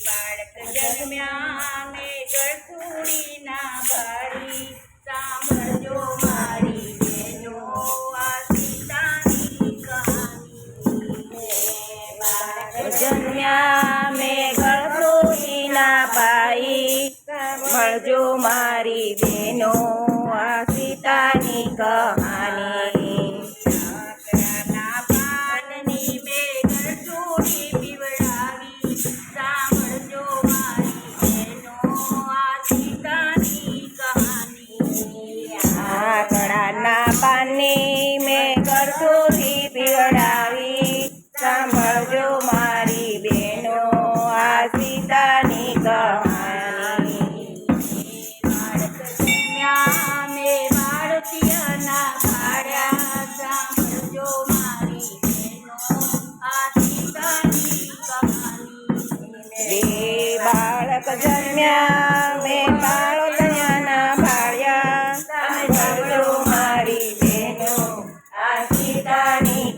બાળક જન્મ્યા મેં ગળથૂળીના ભાળી સાંભળજો મારી બાળક જન્મ્યા મેં બાળકયાના ભાળ્યા. સાંભળજો મારી બેનો આ સીતાની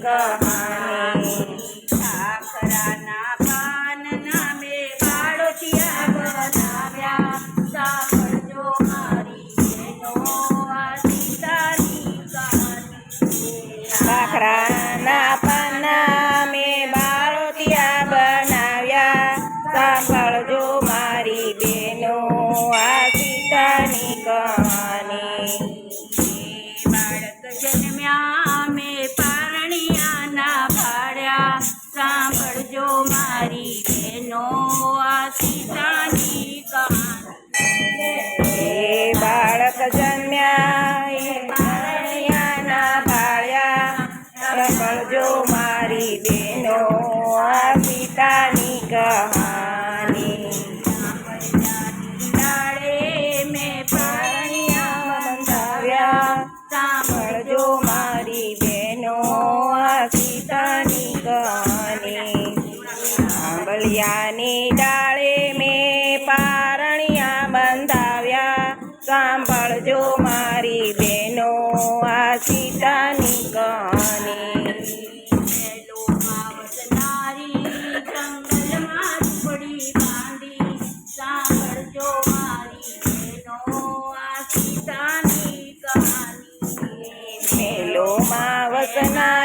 બાળક જન્મ્યા ભાળ્યા સાંભળજો મારી બેનો આ સીતાની કહાની. સાંભળજો મારી બેનો આ સીતાની કહાની મેલો માવતનારી જંગલમાં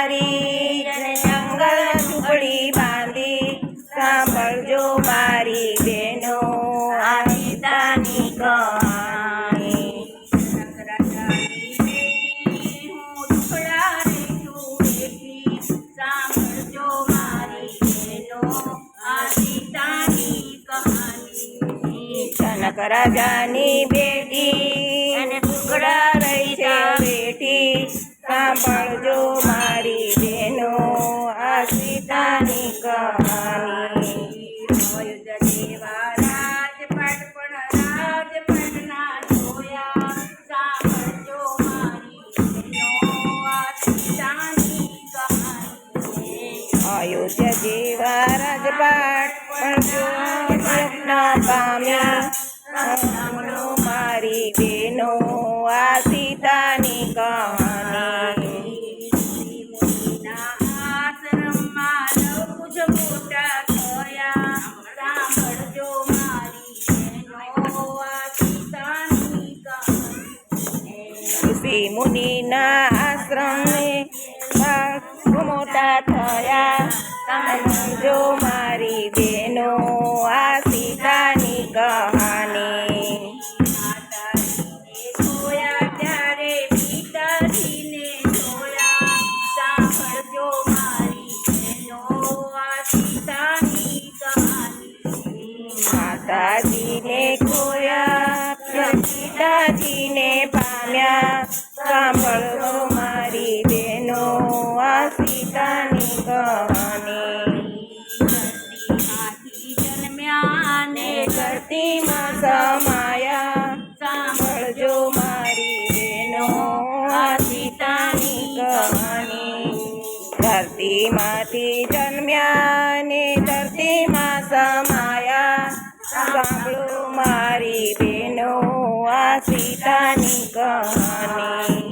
જનક રાજાની બેટી અને ટુકડા રહી છે બેટી સાંભળજો મારી બેનો આ સીતાની કહાની અયોધ્યા જેવા રાજપાટ પણ રાજપાટના જોયા. સાંભળજો મારી બહેનો આ સીતાની કહાની. અયોધ્યા જેવા રાજપાટ પણ જો ના પામ્યા સાંભળો મારી બેનો, આ સીતાની કહાની આશ્રમમાં લઘુજ મોટા થયા. સાંભળજો મારી કહાની. મુનિના આશ્રમે મોટા થયા સાંભળજો આ સીતાની કહાની. જન્મ્યા ને ધરતીમાં સમાયા. સાંભળજો મારી બેનો આ સીતાની કહાની. ધરતીમાંથી જન્મ્યા ને ધરતીમાં સમાયા. સાંભળો મારી બેનો આ સીતાની કહાની.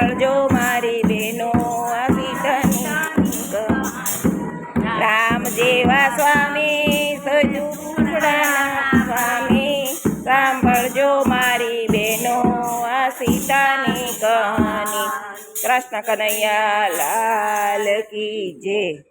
કરજો મારી બેનો રામ જેવા સ્વામી સ્વામી. સાંભળજો મારી બેનો આ સીતાની કહાની. કૃષ્ણ કનૈયા લાલ કી જય.